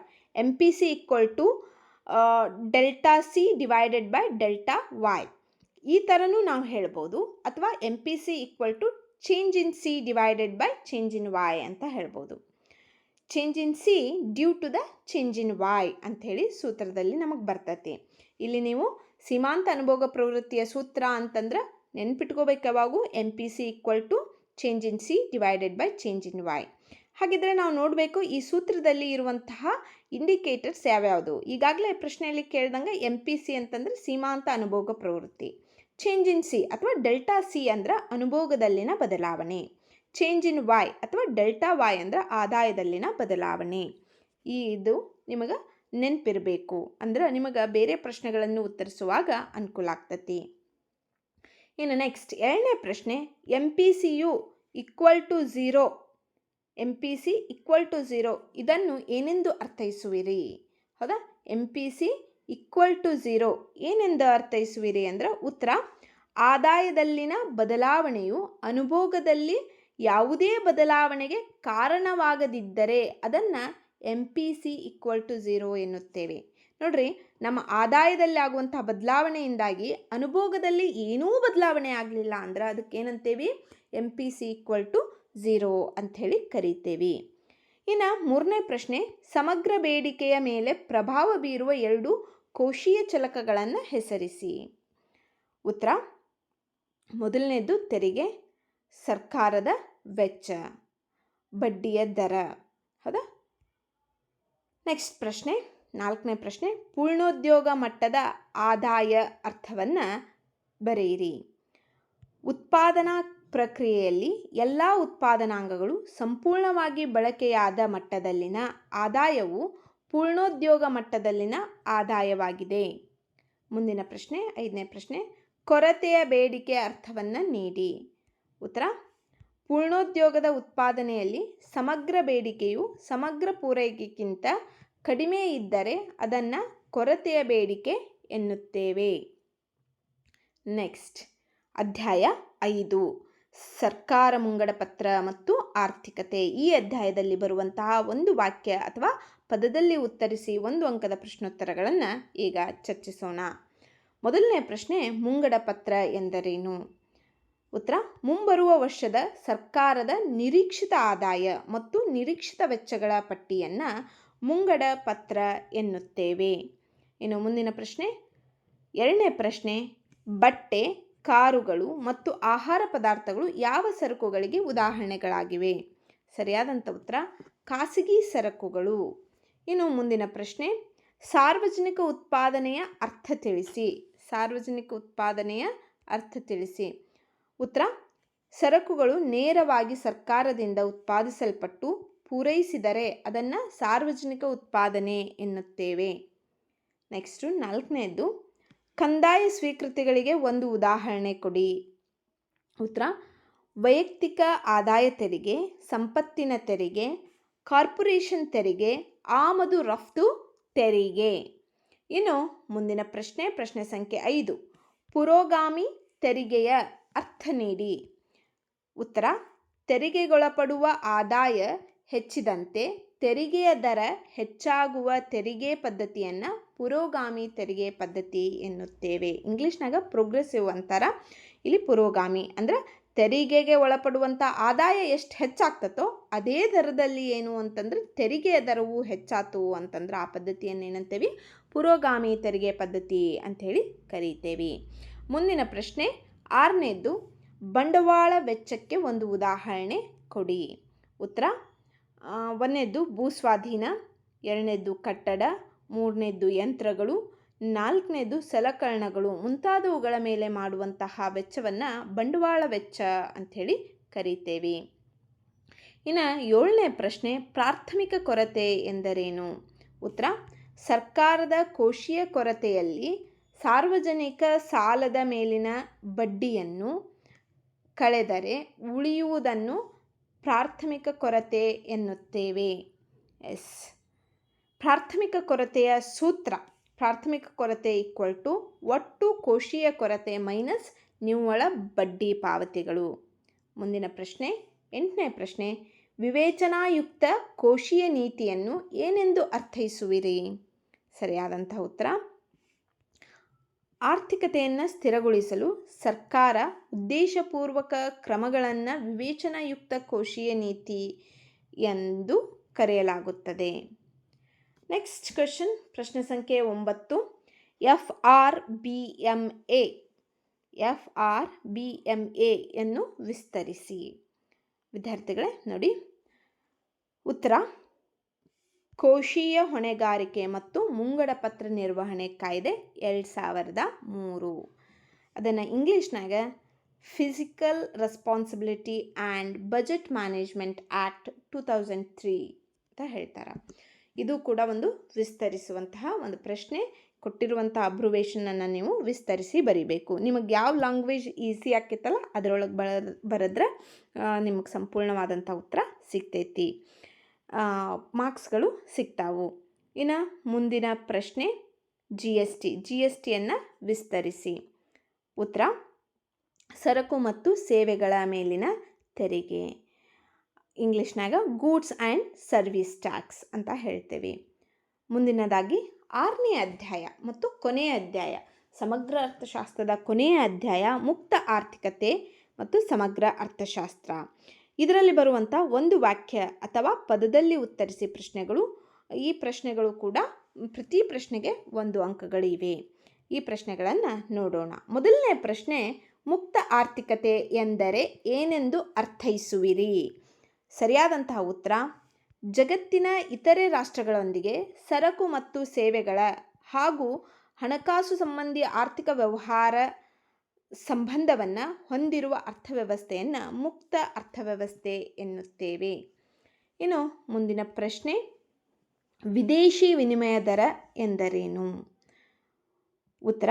M P C equal to delta C divided by delta Y ಈ ಥರನೂ ನಾವು ಹೇಳ್ಬೋದು. ಅಥವಾ M P C equal to change in C divided by change in Y ಅಂತ ಹೇಳ್ಬೋದು. Change in C due to the change in Y ಅಂಥೇಳಿ ಸೂತ್ರದಲ್ಲಿ ನಮಗೆ ಬರ್ತೈತಿ. ಇಲ್ಲಿ ನೀವು ಸೀಮಾಂತ ಅನುಭೋಗ ಪ್ರವೃತ್ತಿಯ ಸೂತ್ರ ಅಂತಂದ್ರೆ ನೆನ್ಪಿಟ್ಕೋಬೇಕು ಯಾವಾಗೂ. M P C equal to change in C divided by change in Y ಹಾಗಿದ್ರೆ ನಾವು ನೋಡಬೇಕು ಈ ಸೂತ್ರದಲ್ಲಿ ಇರುವಂತಹ ಇಂಡಿಕೇಟರ್ಸ್ ಯಾವ್ಯಾವುದು? ಈಗಾಗಲೇ ಪ್ರಶ್ನೆಯಲ್ಲಿ ಕೇಳ್ದಂಗೆ ಎಂ ಪಿ ಸಿ ಅಂತಂದರೆ ಸೀಮಾಂತ ಅನುಭೋಗ ಪ್ರವೃತ್ತಿ. ಚೇಂಜ್ ಇನ್ ಸಿ ಅಥವಾ ಡೆಲ್ಟಾ ಸಿ ಅಂದ್ರೆ ಅನುಭೋಗದಲ್ಲಿನ ಬದಲಾವಣೆ. ಚೇಂಜ್ ಇನ್ ವಾಯ್ ಅಥವಾ ಡೆಲ್ಟಾ ವಾಯ್ ಅಂದ್ರೆ ಆದಾಯದಲ್ಲಿನ ಬದಲಾವಣೆ. ಈ ಇದು ನಿಮಗೆ ನೆನಪಿರಬೇಕು. ಅಂದ್ರೆ ನಿಮಗೆ ಬೇರೆ ಪ್ರಶ್ನೆಗಳನ್ನು ಉತ್ತರಿಸುವಾಗ ಅನುಕೂಲ ಆಗ್ತತಿ. ಇನ್ನು ನೆಕ್ಸ್ಟ್ ಎರಡನೇ ಪ್ರಶ್ನೆ M P C you equal to zero M P C equal to zero ಇದನ್ನು ಏನೆಂದು ಅರ್ಥೈಸುವಿರಿ? ಹೌದಾ? M P C equal to zero ಏನೆಂದು ಅರ್ಥೈಸುವಿರಿ ಅಂದರೆ ಉತ್ತರ, ಆದಾಯದಲ್ಲಿನ ಬದಲಾವಣೆಯು ಅನುಭೋಗದಲ್ಲಿ ಯಾವುದೇ ಬದಲಾವಣೆಗೆ ಕಾರಣವಾಗದಿದ್ದರೆ ಅದನ್ನು M P C equal to zero ಎನ್ನುತ್ತೇವೆ. ನೋಡ್ರಿ, ನಮ್ಮ ಆದಾಯದಲ್ಲಿ ಆಗುವಂತಹ ಬದಲಾವಣೆಯಿಂದಾಗಿ ಅನುಭೋಗದಲ್ಲಿ ಏನೂ ಬದಲಾವಣೆ ಆಗಲಿಲ್ಲ ಅಂದ್ರೆ ಅದಕ್ಕೆ ಏನಂತೇವಿ? M P C equal to zero ಅಂಥೇಳಿ ಕರಿತೇವೆ. ಇನ್ನು ಮೂರನೇ ಪ್ರಶ್ನೆ, ಸಮಗ್ರ ಬೇಡಿಕೆಯ ಮೇಲೆ ಪ್ರಭಾವ ಬೀರುವ ಎರಡು ಕೋಶೀಯ ಚಲಕಗಳನ್ನು ಹೆಸರಿಸಿ. ಉತ್ತರ, ಮೊದಲನೇದು ತೆರಿಗೆ, ಸರ್ಕಾರದ ವೆಚ್ಚ, ಬಡ್ಡಿಯ ದರ. ಹೌದಾ? ನೆಕ್ಸ್ಟ್ ಪ್ರಶ್ನೆ, ನಾಲ್ಕನೇ ಪ್ರಶ್ನೆ, ಪೂರ್ಣೋದ್ಯೋಗ ಮಟ್ಟದ ಆದಾಯ ಅರ್ಥವನ್ನು ಬರೆಯಿರಿ. ಉತ್ಪಾದನಾ ಪ್ರಕ್ರಿಯೆಯಲ್ಲಿ ಎಲ್ಲ ಉತ್ಪಾದನಾಂಗಗಳು ಸಂಪೂರ್ಣವಾಗಿ ಬಳಕೆಯಾದ ಮಟ್ಟದಲ್ಲಿನ ಆದಾಯವು ಪೂರ್ಣೋದ್ಯೋಗ ಮಟ್ಟದಲ್ಲಿನ ಆದಾಯವಾಗಿದೆ. ಮುಂದಿನ ಪ್ರಶ್ನೆ, ಐದನೇ ಪ್ರಶ್ನೆ, ಕೊರತೆಯ ಬೇಡಿಕೆ ಅರ್ಥವನ್ನು ನೀಡಿ. ಉತ್ತರ, ಪೂರ್ಣೋದ್ಯೋಗದ ಉತ್ಪಾದನೆಯಲ್ಲಿ ಸಮಗ್ರ ಬೇಡಿಕೆಯು ಸಮಗ್ರ ಪೂರೈಕೆಗಿಂತ ಕಡಿಮೆ ಇದ್ದರೆ ಅದನ್ನು ಕೊರತೆಯ ಬೇಡಿಕೆ ಎನ್ನುತ್ತೇವೆ. ನೆಕ್ಸ್ಟ್, ಅಧ್ಯಾಯ ಐದು. ಸರ್ಕಾರ ಮುಂಗಡ ಪತ್ರ ಮತ್ತು ಆರ್ಥಿಕತೆ. ಈ ಅಧ್ಯಾಯದಲ್ಲಿ ಬರುವಂತಹ ಒಂದು ವಾಕ್ಯ ಅಥವಾ ಪದದಲ್ಲಿ ಉತ್ತರಿಸಿ ಒಂದು ಅಂಕದ ಪ್ರಶ್ನೋತ್ತರಗಳನ್ನು ಈಗ ಚರ್ಚಿಸೋಣ. ಮೊದಲನೇ ಪ್ರಶ್ನೆ, ಮುಂಗಡ ಪತ್ರ ಎಂದರೇನು? ಉತ್ತರ, ಮುಂಬರುವ ವರ್ಷದ ಸರ್ಕಾರದ ನಿರೀಕ್ಷಿತ ಆದಾಯ ಮತ್ತು ನಿರೀಕ್ಷಿತ ವೆಚ್ಚಗಳ ಪಟ್ಟಿಯನ್ನು ಮುಂಗಡ ಪತ್ರ ಎನ್ನುತ್ತೇವೆ. ಇನ್ನು ಮುಂದಿನ ಪ್ರಶ್ನೆ, ಎರಡನೇ ಪ್ರಶ್ನೆ, ಬಟ್ಟೆ ಕಾರುಗಳು ಮತ್ತು ಆಹಾರ ಪದಾರ್ಥಗಳು ಯಾವ ಸರಕುಗಳಿಗೆ ಉದಾಹರಣೆಗಳಾಗಿವೆ? ಸರಿಯಾದಂಥ ಉತ್ತರ, ಖಾಸಗಿ ಸರಕುಗಳು. ಇನ್ನು ಮುಂದಿನ ಪ್ರಶ್ನೆ, ಸಾರ್ವಜನಿಕ ಉತ್ಪಾದನೆಯ ಅರ್ಥ ತಿಳಿಸಿ. ಸಾರ್ವಜನಿಕ ಉತ್ಪಾದನೆಯ ಅರ್ಥ ತಿಳಿಸಿ. ಉತ್ತರ, ಸರಕುಗಳು ನೇರವಾಗಿ ಸರ್ಕಾರದಿಂದ ಉತ್ಪಾದಿಸಲ್ಪಟ್ಟು ಪೂರೈಸಿದರೆ ಅದನ್ನು ಸಾರ್ವಜನಿಕ ಉತ್ಪಾದನೆ ಎನ್ನುತ್ತೇವೆ. ನೆಕ್ಸ್ಟು ನಾಲ್ಕನೇದು ಕಂದಾಯ ಸ್ವೀಕೃತಿಗಳಿಗೆ ಒಂದು ಉದಾಹರಣೆ ಕೊಡಿ. ಉತ್ತರ, ವೈಯಕ್ತಿಕ ಆದಾಯ ತೆರಿಗೆ, ಸಂಪತ್ತಿನ ತೆರಿಗೆ, ಕಾರ್ಪೊರೇಷನ್ ತೆರಿಗೆ, ಆಮದು ರಫ್ತು ತೆರಿಗೆ. ಇನ್ನು ಮುಂದಿನ ಪ್ರಶ್ನೆ ಪ್ರಶ್ನೆ ಸಂಖ್ಯೆ ಐದು, ಪುರೋಗಾಮಿ ತೆರಿಗೆಯ ಅರ್ಥ ನೀಡಿ. ಉತ್ತರ, ತೆರಿಗೆಗೊಳಪಡುವ ಆದಾಯ ಹೆಚ್ಚಿದಂತೆ ತೆರಿಗೆಯ ದರ ಹೆಚ್ಚಾಗುವ ತೆರಿಗೆ ಪದ್ಧತಿಯನ್ನು ಪುರೋಗಾಮಿ ತೆರಿಗೆ ಪದ್ಧತಿ ಎನ್ನುತ್ತೇವೆ. ಇಂಗ್ಲೀಷ್ನಾಗ ಪ್ರೋಗ್ರೆಸಿವ್ ಅಂತಾರ. ಇಲ್ಲಿ ಪುರೋಗಾಮಿ ಅಂದ್ರೆ ತೆರಿಗೆಗೆ ಒಳಪಡುವಂಥ ಆದಾಯ ಎಷ್ಟು ಹೆಚ್ಚಾಗ್ತತೋ ಅದೇ ದರದಲ್ಲಿ ಏನು ಅಂತಂದ್ರೆ ತೆರಿಗೆಯ ದರವು ಹೆಚ್ಚಾತು ಅಂತಂದ್ರೆ ಆ ಪದ್ಧತಿಯನ್ನು ಏನಂತೇವಿ? ಪುರೋಗಾಮಿ ತೆರಿಗೆ ಪದ್ಧತಿ ಅಂಥೇಳಿ ಕರೀತೇವೆ. ಮುಂದಿನ ಪ್ರಶ್ನೆ ಆರನೇದ್ದು ಬಂಡವಾಳ ವೆಚ್ಚಕ್ಕೆ ಒಂದು ಉದಾಹರಣೆ ಕೊಡಿ. ಉತ್ತರ ಒಂದನೇದ್ದು ಭೂಸ್ವಾಧೀನ, ಎರಡನೇದ್ದು ಕಟ್ಟಡ, ಮೂರನೇದ್ದು ಯಂತ್ರಗಳು ನಾಲ್ಕನೇದು ಸಲಕರಣಗಳು ಮುಂತಾದವುಗಳ ಮೇಲೆ ಮಾಡುವಂತಹ ವೆಚ್ಚವನ್ನು ಬಂಡವಾಳ ವೆಚ್ಚ ಅಂಥೇಳಿ ಕರೀತೇವೆ. ಇನ್ನು ಏಳನೇ ಪ್ರಶ್ನೆ, ಪ್ರಾಥಮಿಕ ಕೊರತೆ ಎಂದರೇನು? ಉತ್ತರ, ಸರ್ಕಾರದ ಕೋಶೀಯ ಕೊರತೆಯಲ್ಲಿ ಸಾರ್ವಜನಿಕ ಸಾಲದ ಮೇಲಿನ ಬಡ್ಡಿಯನ್ನು ಕಳೆದರೆ ಉಳಿಯುವುದನ್ನು ಪ್ರಾಥಮಿಕ ಕೊರತೆ ಎನ್ನುತ್ತೇವೆ. ಎಸ್. ಪ್ರಾಥಮಿಕ ಕೊರತೆಯ ಸೂತ್ರ, ಪ್ರಾಥಮಿಕ ಕೊರತೆ ಈಕ್ವಲ್ ಟು ಒಟ್ಟು ಕೋಶೀಯ ಕೊರತೆ ಮೈನಸ್ ನಿವ್ವಳ ಬಡ್ಡಿ ಪಾವತಿಗಳು. ಮುಂದಿನ ಪ್ರಶ್ನೆ, ಎಂಟನೇ ಪ್ರಶ್ನೆ, ವಿವೇಚನಾಯುಕ್ತ ಕೋಶೀಯ ನೀತಿಯನ್ನು ಏನೆಂದು ಅರ್ಥೈಸುವಿರಿ? ಸರಿಯಾದಂಥ ಉತ್ತರ ಆರ್ಥಿಕತೆಯನ್ನು ಸ್ಥಿರಗೊಳಿಸಲು ಸರ್ಕಾರ ಉದ್ದೇಶಪೂರ್ವಕ ಕ್ರಮಗಳನ್ನು ವಿವೇಚನಾಯುಕ್ತ ಕೋಶೀಯ ನೀತಿ ಎಂದು ಕರೆಯಲಾಗುತ್ತದೆ. ನೆಕ್ಸ್ಟ್ ಕ್ವೆಶನ್ ಪ್ರಶ್ನೆ ಸಂಖ್ಯೆ ಒಂಬತ್ತು. F R B M A, F R B M ಎನ್ನು ವಿಸ್ತರಿಸಿ. ವಿದ್ಯಾರ್ಥಿಗಳೇ, ನೋಡಿ. ಉತ್ತರ ಕೋಶೀಯ ಹೊಣೆಗಾರಿಕೆ ಮತ್ತು ಮುಂಗಡ ಪತ್ರ ನಿರ್ವಹಣೆ ಕಾಯ್ದೆ ಎರಡು ಸಾವಿರದ ಮೂರು. ಅದನ್ನು ಇಂಗ್ಲೀಷ್ನಾಗ fiscal responsibility and budget management act two thousand three ಅಂತ ಹೇಳ್ತಾರೆ. ಇದು ಕೂಡ ಒಂದು ವಿಸ್ತರಿಸುವಂತಹ ಒಂದು ಪ್ರಶ್ನೆ ಕೊಟ್ಟಿರುವಂಥ ಅಬ್ರುವೇಷನನ್ನು ನೀವು ವಿಸ್ತರಿಸಿ ಬರಿಬೇಕು. ನಿಮಗೆ ಯಾವ ಲ್ಯಾಂಗ್ವೇಜ್ ಈಸಿ ಆಕೈತಲ್ಲ ಅದರೊಳಗೆ ಬರ ಬರೆದ್ರೆ ನಿಮಗೆ ಸಂಪೂರ್ಣವಾದಂಥ ಉತ್ತರ ಸಿಗ್ತೈತಿ. ಮಾರ್ಕ್ಸ್ಗಳು ಸಿಗ್ತಾವು. ಇನ್ನು ಮುಂದಿನ ಪ್ರಶ್ನೆ G S T G S ಟಿಯನ್ನು ವಿಸ್ತರಿಸಿ. ಉತ್ತರ, ಸರಕು ಮತ್ತು ಸೇವೆಗಳ ಮೇಲಿನ ತೆರಿಗೆ. ಇಂಗ್ಲೀಷ್ನಾಗ ಗೂಡ್ಸ್ ಆ್ಯಂಡ್ ಸರ್ವಿಸ್ ಟ್ಯಾಕ್ಸ್ ಅಂತ ಹೇಳ್ತೇವೆ. ಮುಂದಿನದಾಗಿ, ಆರನೇ ಅಧ್ಯಾಯ ಮತ್ತು ಕೊನೆಯ ಅಧ್ಯಾಯ. ಸಮಗ್ರ ಅರ್ಥಶಾಸ್ತ್ರದ ಕೊನೆಯ ಅಧ್ಯಾಯ ಮುಕ್ತ ಆರ್ಥಿಕತೆ ಮತ್ತು ಸಮಗ್ರ ಅರ್ಥಶಾಸ್ತ್ರ. ಇದರಲ್ಲಿ ಬರುವಂಥ ಒಂದು ವಾಕ್ಯ ಅಥವಾ ಪದದಲ್ಲಿ ಉತ್ತರಿಸಿ ಪ್ರಶ್ನೆಗಳು, ಈ ಪ್ರಶ್ನೆಗಳು ಕೂಡ ಪ್ರತಿ ಪ್ರಶ್ನೆಗೆ ಒಂದು ಅಂಕಗಳಿವೆ. ಈ ಪ್ರಶ್ನೆಗಳನ್ನು ನೋಡೋಣ. ಮೊದಲನೇ ಪ್ರಶ್ನೆ, ಮುಕ್ತ ಆರ್ಥಿಕತೆ ಎಂದರೆ ಏನೆಂದು ಅರ್ಥೈಸುವಿರಿ? ಸರಿಯಾದಂತಹ ಉತ್ತರ, ಜಗತ್ತಿನ ಇತರೆ ರಾಷ್ಟ್ರಗಳೊಂದಿಗೆ ಸರಕು ಮತ್ತು ಸೇವೆಗಳ ಹಾಗೂ ಹಣಕಾಸು ಸಂಬಂಧಿ ಆರ್ಥಿಕ ವ್ಯವಹಾರ ಸಂಬಂಧವನ್ನು ಹೊಂದಿರುವ ಅರ್ಥವ್ಯವಸ್ಥೆಯನ್ನು ಮುಕ್ತ ಅರ್ಥವ್ಯವಸ್ಥೆ ಎನ್ನುತ್ತೇವೆ. ಇನ್ನು ಮುಂದಿನ ಪ್ರಶ್ನೆ, ವಿದೇಶಿ ವಿನಿಮಯ ದರ ಎಂದರೇನು? ಉತ್ತರ,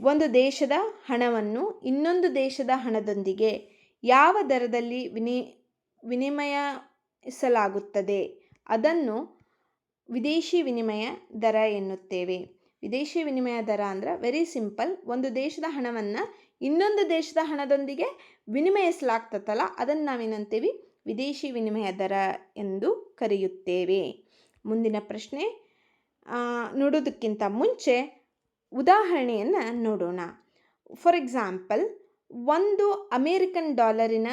ಒಂದು ದೇಶದ ಹಣವನ್ನು ಇನ್ನೊಂದು ದೇಶದ ಹಣದೊಂದಿಗೆ ಯಾವ ದರದಲ್ಲಿ ವಿನಿ, ವಿನಿಮಯಿಸಲಾಗುತ್ತದೆ? ಅದನ್ನು ವಿದೇಶಿ ವಿನಿಮಯ ದರ ಎನ್ನುತ್ತೇವೆ. ವಿದೇಶಿ ವಿನಿಮಯ ದರ ಅಂದ್ರೆ ವೆರಿ ಸಿಂಪಲ್ ಒಂದು ದೇಶದ ಹಣವನ್ನು ಇನ್ನೊಂದು ದೇಶದ ಹಣದೊಂದಿಗೆ ವಿನಿಮಯಿಸಲಾಗ್ತತ್ತಲ್ಲ ಅದನ್ನು ನಾವೇನಂತೀವಿ? ವಿದೇಶಿ ವಿನಿಮಯ ದರ ಎಂದು ಕರೆಯುತ್ತೇವೆ. ಮುಂದಿನ ಪ್ರಶ್ನೆ ನೋಡೋದಕ್ಕಿಂತ ಮುಂಚೆ ಉದಾಹರಣೆಯನ್ನು ನೋಡೋಣ. ಫಾರ್ ಎಕ್ಸಾಂಪಲ್ ಒಂದು ಅಮೇರಿಕನ್ ಡಾಲರಿನ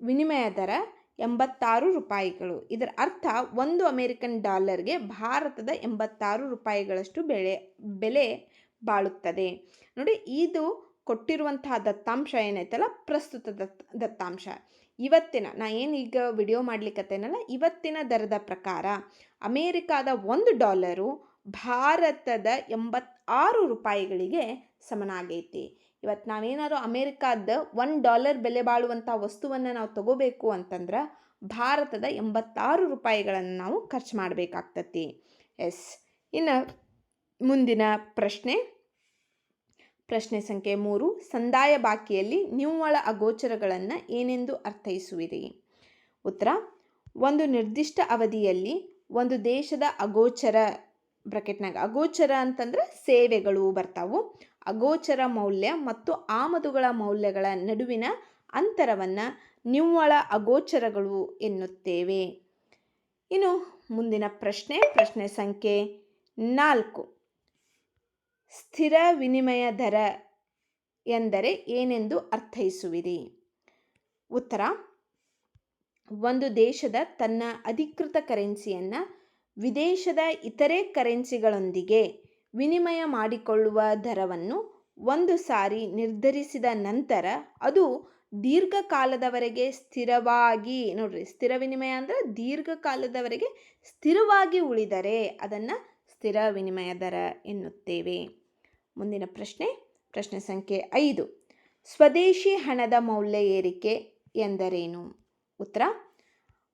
ವಿನಿಮಯ ದರ ಎಂಬತ್ತಾರು ರೂಪಾಯಿಗಳು. ಇದರ ಅರ್ಥ ಒಂದು ಅಮೇರಿಕನ್ ಡಾಲರ್ಗೆ ಭಾರತದ ಎಂಬತ್ತಾರು ರೂಪಾಯಿಗಳಷ್ಟು ಬೆಳೆ, ಬೆಲೆ ಬಾಳುತ್ತದೆ. ನೋಡಿ, ಇದು ಕೊಟ್ಟಿರುವಂತಹ ದತ್ತಾಂಶ ಏನೈತಲ್ಲ ಪ್ರಸ್ತುತ ದತ್, ದತ್ತಾಂಶ. ಇವತ್ತಿನ, ನಾ ಏನು ಈಗ ವಿಡಿಯೋ ಮಾಡ್ಲಿಕ್ಕತ್ತೇನಲ್ಲ ಇವತ್ತಿನ ದರದ ಪ್ರಕಾರ ಅಮೇರಿಕಾದ ಒಂದು ಡಾಲರು ಭಾರತದ ಎಂಬತ್ತಾರು ರೂಪಾಯಿಗಳಿಗೆ ಸಮನಾಗೈತಿ. ಇವತ್ತು ನಾವೇನಾದ್ರು ಅಮೇರಿಕಾದ ಒನ್ ಡಾಲರ್ ಬೆಲೆ ಬಾಳುವಂಥ ವಸ್ತುವನ್ನು ನಾವು ತಗೋಬೇಕು ಅಂತಂದ್ರೆ ಭಾರತದ ಎಂಬತ್ತಾರು ರೂಪಾಯಿಗಳನ್ನು ನಾವು ಖರ್ಚು ಮಾಡಬೇಕಾಗ್ತತಿ. ಎಸ್, ಇನ್ನು ಮುಂದಿನ ಪ್ರಶ್ನೆ. ಪ್ರಶ್ನೆ ಸಂಖ್ಯೆ ಮೂರು, ಸಂದಾಯ ಬಾಕಿಯಲ್ಲಿ ನಿವ್ವಳ ಅಗೋಚರಗಳನ್ನು ಏನೆಂದು ಅರ್ಥೈಸುವಿರಿ? ಉತ್ತರ, ಒಂದು ನಿರ್ದಿಷ್ಟ ಅವಧಿಯಲ್ಲಿ ಒಂದು ದೇಶದ ಅಗೋಚರ, ಬ್ರಕೆಟ್ನಾಗ ಅಗೋಚರ ಅಂತಂದ್ರೆ ಸೇವೆಗಳು ಬರ್ತಾವು. ಅಗೋಚರ ಮೌಲ್ಯ ಮತ್ತು ಆಮದುಗಳ ಮೌಲ್ಯಗಳ ನಡುವಿನ ಅಂತರವನ್ನು ನಿವ್ವಳ ಅಗೋಚರಗಳು ಎನ್ನುತ್ತೇವೆ. ಇನ್ನು ಮುಂದಿನ ಪ್ರಶ್ನೆ ಪ್ರಶ್ನೆ ಸಂಖ್ಯೆ ನಾಲ್ಕು. ಸ್ಥಿರ ವಿನಿಮಯ ದರ ಎಂದರೆ ಏನೆಂದು ಅರ್ಥೈಸುವಿರಿ? ಉತ್ತರ, ಒಂದು ದೇಶದ ತನ್ನ ಅಧಿಕೃತ ಕರೆನ್ಸಿಯನ್ನು ವಿದೇಶದ ಇತರೆ ಕರೆನ್ಸಿಗಳೊಂದಿಗೆ ವಿನಿಮಯ ಮಾಡಿಕೊಳ್ಳುವ ದರವನ್ನು ಒಂದು ಸಾರಿ ನಿರ್ಧರಿಸಿದ ನಂತರ ಅದು ದೀರ್ಘಕಾಲದವರೆಗೆ ಸ್ಥಿರವಾಗಿ, ನೋಡ್ರಿ, ಸ್ಥಿರ ವಿನಿಮಯ ಅಂದರೆ ದೀರ್ಘಕಾಲದವರೆಗೆ ಸ್ಥಿರವಾಗಿ ಉಳಿದರೆ ಅದನ್ನು ಸ್ಥಿರ ವಿನಿಮಯ ದರ ಎನ್ನುತ್ತೇವೆ. ಮುಂದಿನ ಪ್ರಶ್ನೆ ಪ್ರಶ್ನೆ ಸಂಖ್ಯೆ ಐದು. ಸ್ವದೇಶಿ ಹಣದ ಮೌಲ್ಯ ಏರಿಕೆ ಎಂದರೇನು? ಉತ್ತರ,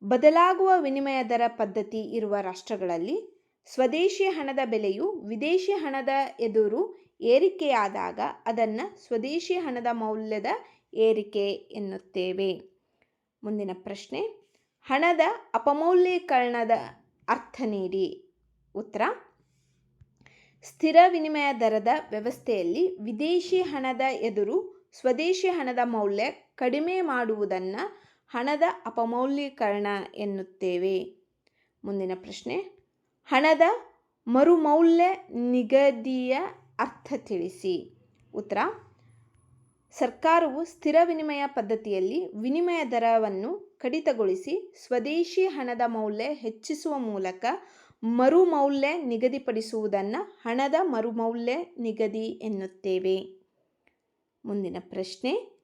ಬದಲಾಗುವ ವಿನಿಮಯ ದರ ಪದ್ಧತಿ ಇರುವ ರಾಷ್ಟ್ರಗಳಲ್ಲಿ ಸ್ವದೇಶಿ ಹಣದ ಬೆಲೆಯು ವಿದೇಶಿ ಹಣದ ಎದುರು ಏರಿಕೆಯಾದಾಗ ಅದನ್ನು ಸ್ವದೇಶಿ ಹಣದ ಮೌಲ್ಯದ ಏರಿಕೆ ಎನ್ನುತ್ತೇವೆ. ಮುಂದಿನ ಪ್ರಶ್ನೆ, ಹಣದ ಅಪಮೌಲ್ಯೀಕರಣದ ಅರ್ಥ ನೀಡಿ. ಉತ್ತರ, ಸ್ಥಿರ ವಿನಿಮಯ ದರದ ವ್ಯವಸ್ಥೆಯಲ್ಲಿ ವಿದೇಶಿ ಹಣದ ಎದುರು ಸ್ವದೇಶಿ ಹಣದ ಮೌಲ್ಯ ಕಡಿಮೆ ಮಾಡುವುದನ್ನು ಹಣದ ಅಪಮೌಲ್ಯೀಕರಣ ಎನ್ನುತ್ತೇವೆ. ಮುಂದಿನ ಪ್ರಶ್ನೆ ಹಣದ ಮರುಮೌಲ್ಯ ನಿಗದಿಯ ಅರ್ಥ ತಿಳಿಸಿ. ಉತ್ತರ. ಸರ್ಕಾರವು ಸ್ಥಿರ ವಿನಿಮಯ ಪದ್ಧತಿಯಲ್ಲಿ ವಿನಿಮಯ ದರವನ್ನು ಕಡಿತಗೊಳಿಸಿ ಸ್ವದೇಶಿ ಹಣದ ಮೌಲ್ಯ ಹೆಚ್ಚಿಸುವ ಮೂಲಕ ಮರುಮೌಲ್ಯ ನಿಗದಿಪಡಿಸುವುದನ್ನು ಹಣದ ಮರುಮೌಲ್ಯ ನಿಗದಿ ಎನ್ನುತ್ತೇವೆ. ಮುಂದಿನ ಪ್ರಶ್ನೆ.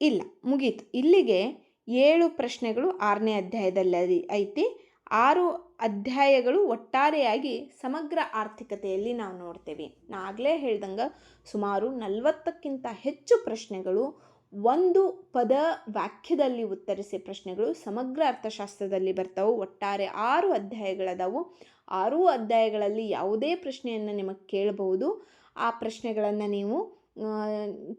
ಇಲ್ಲ, ಮುಗೀತು. ಇಲ್ಲಿಗೆ ಏಳು ಪ್ರಶ್ನೆಗಳು ಆರನೇ ಅಧ್ಯಾಯದಲ್ಲಿ ಐತಿ. ಆರು ಅಧ್ಯಾಯಗಳು ಒಟ್ಟಾರೆಯಾಗಿ ಸಮಗ್ರ ಆರ್ಥಿಕತೆಯಲ್ಲಿ ನಾವು ನೋಡ್ತೇವೆ. ನಾ ಆಗಲೇ ಹೇಳ್ದಂಗೆ ಸುಮಾರು ನಲವತ್ತಕ್ಕಿಂತ ಹೆಚ್ಚು ಪ್ರಶ್ನೆಗಳು ಒಂದು ಪದ ವಾಕ್ಯದಲ್ಲಿ ಉತ್ತರಿಸಿ ಪ್ರಶ್ನೆಗಳು ಸಮಗ್ರ ಅರ್ಥಶಾಸ್ತ್ರದಲ್ಲಿ ಬರ್ತಾವೆ. ಒಟ್ಟಾರೆ ಆರು ಅಧ್ಯಾಯಗಳದಾವು. ಆರೂ ಅಧ್ಯಾಯಗಳಲ್ಲಿ ಯಾವುದೇ ಪ್ರಶ್ನೆಯನ್ನು ನಿಮಗೆ ಕೇಳಬಹುದು. ಆ ಪ್ರಶ್ನೆಗಳನ್ನು ನೀವು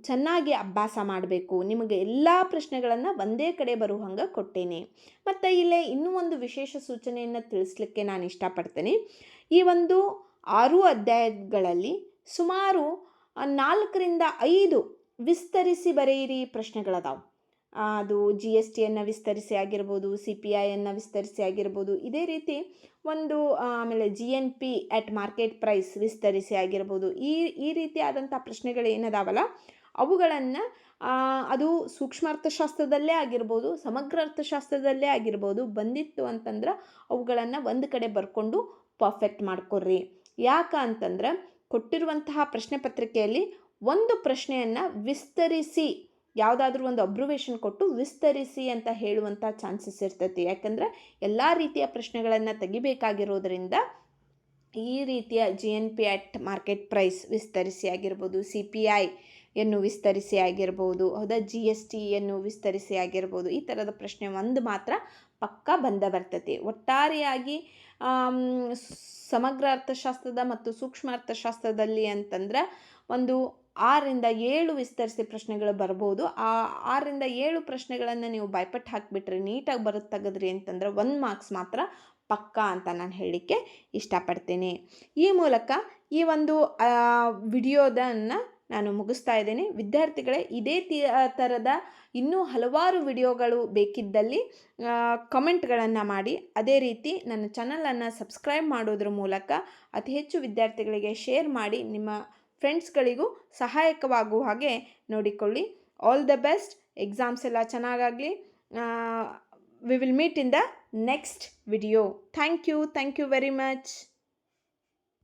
ಚೆನ್ನಾಗಿ ಅಭ್ಯಾಸ ಮಾಡಬೇಕು. ನಿಮಗೆ ಎಲ್ಲ ಪ್ರಶ್ನೆಗಳನ್ನು ಒಂದೇ ಕಡೆ ಬರುವ ಹಂಗೆ ಕೊಟ್ಟೇನೆ. ಮತ್ತು ಇಲ್ಲೇ ಇನ್ನೂ ಒಂದು ವಿಶೇಷ ಸೂಚನೆಯನ್ನು ತಿಳಿಸ್ಲಿಕ್ಕೆ ನಾನು ಇಷ್ಟಪಡ್ತೇನೆ. ಈ ಒಂದು ಆರು ಅಧ್ಯಾಯಗಳಲ್ಲಿ ಸುಮಾರು ನಾಲ್ಕರಿಂದ ಐದು ವಿಸ್ತರಿಸಿ ಬರೆಯಿರಿ ಪ್ರಶ್ನೆಗಳದಾವು. ಅದು ಜಿ ಎಸ್ ಟಿಯನ್ನು ವಿಸ್ತರಿಸಿ ಆಗಿರ್ಬೋದು ಸಿ ಪಿ ಐಯನ್ನು ವಿಸ್ತರಿಸಿ ಆಗಿರ್ಬೋದು, ಇದೇ ರೀತಿ ಒಂದು ಆಮೇಲೆ G N P at market price ವಿಸ್ತರಿಸಿ ಆಗಿರ್ಬೋದು, ಈ ಈ ರೀತಿಯಾದಂಥ ಪ್ರಶ್ನೆಗಳು ಏನದಾವಲ್ಲ, ಅವುಗಳನ್ನು ಅದು ಸೂಕ್ಷ್ಮ ಅರ್ಥಶಾಸ್ತ್ರದಲ್ಲೇ ಆಗಿರ್ಬೋದು, ಸಮಗ್ರ ಅರ್ಥಶಾಸ್ತ್ರದಲ್ಲೇ ಆಗಿರ್ಬೋದು, ಬಂದಿತ್ತು ಅಂತಂದ್ರೆ ಅವುಗಳನ್ನು ಒಂದು ಕಡೆ ಬರ್ಕೊಂಡು ಪರ್ಫೆಕ್ಟ್ ಮಾಡ್ಕೊಡ್ರಿ. ಯಾಕ ಅಂತಂದ್ರೆ ಕೊಟ್ಟಿರುವಂತಹ ಪ್ರಶ್ನೆ ಪತ್ರಿಕೆಯಲ್ಲಿ ಒಂದು ಪ್ರಶ್ನೆಯನ್ನು ವಿಸ್ತರಿಸಿ ಯಾವುದಾದ್ರೂ ಒಂದು ಅಬ್ರುವೇಶನ್ ಕೊಟ್ಟು ವಿಸ್ತರಿಸಿ ಅಂತ ಹೇಳುವಂಥ ಚಾನ್ಸಸ್ ಇರ್ತೈತಿ. ಯಾಕಂದ್ರೆ ಎಲ್ಲ ರೀತಿಯ ಪ್ರಶ್ನೆಗಳನ್ನು ತೆಗಿಬೇಕಾಗಿರೋದ್ರಿಂದ ಈ ರೀತಿಯ G N P at market price ವಿಸ್ತರಿಸಿ ಆಗಿರ್ಬೋದು ಸಿ ಪಿ ಐ ಯನ್ನು ವಿಸ್ತರಿಸಿ ಆಗಿರ್ಬೋದು, ಹೌದಾ? ಜಿ ಎಸ್ ಟಿಯನ್ನು ವಿಸ್ತರಿಸಿ ಆಗಿರ್ಬೋದು, ಈ ಥರದ ಪ್ರಶ್ನೆ ಒಂದು ಮಾತ್ರ ಪಕ್ಕ ಬಂದ ಬರ್ತೈತಿ. ಒಟ್ಟಾರೆಯಾಗಿ ಸಮಗ್ರ ಅರ್ಥಶಾಸ್ತ್ರದ ಮತ್ತು ಸೂಕ್ಷ್ಮ ಅರ್ಥಶಾಸ್ತ್ರದಲ್ಲಿ ಅಂತಂದ್ರೆ ಒಂದು ಆರರಿಂದ ಏಳು ವಿಸ್ತರಿಸಿ ಪ್ರಶ್ನೆಗಳು ಬರ್ಬೋದು. ಆ ಆರರಿಂದ ಏಳು ಪ್ರಶ್ನೆಗಳನ್ನು ನೀವು ಬಾಯ್ಪಟ್ಟು ಹಾಕಿಬಿಟ್ರೆ ನೀಟಾಗಿ ಬರುತ್ತೆ ತೆಗೆದ್ರಿ ಅಂತಂದ್ರೆ ಒಂದು ಮಾರ್ಕ್ಸ್ ಮಾತ್ರ ಪಕ್ಕಾ ಅಂತ ನಾನು ಹೇಳಲಿಕ್ಕೆ ಇಷ್ಟಪಡ್ತೀನಿ. ಈ ಮೂಲಕ ಈ ಒಂದು ವಿಡಿಯೋದನ್ನು ನಾನು ಮುಗಿಸ್ತಾ ಇದ್ದೀನಿ. ವಿದ್ಯಾರ್ಥಿಗಳೇ, ಇದೇ ಥರದ ಇನ್ನೂ ಹಲವಾರು ವಿಡಿಯೋಗಳು ಬೇಕಿದ್ದಲ್ಲಿ ಕಮೆಂಟ್ಗಳನ್ನು ಮಾಡಿ. ಅದೇ ರೀತಿ ನನ್ನ ಚಾನಲನ್ನು ಸಬ್ಸ್ಕ್ರೈಬ್ ಮಾಡೋದ್ರ ಮೂಲಕ ಅತಿ ಹೆಚ್ಚು ವಿದ್ಯಾರ್ಥಿಗಳಿಗೆ ಶೇರ್ ಮಾಡಿ. ನಿಮ್ಮ ಫ್ರೆಂಡ್ಸ್ಗಳಿಗೂ ಸಹಾಯಕವಾಗುವ ಹಾಗೆ ನೋಡಿಕೊಳ್ಳಿ. ಆಲ್ ದ ಬೆಸ್ಟ್ ಎಕ್ಸಾಮ್ಸ್ ಎಲ್ಲ ಚೆನ್ನಾಗಾಗಲಿ. We will meet in the next video thank you thank you very much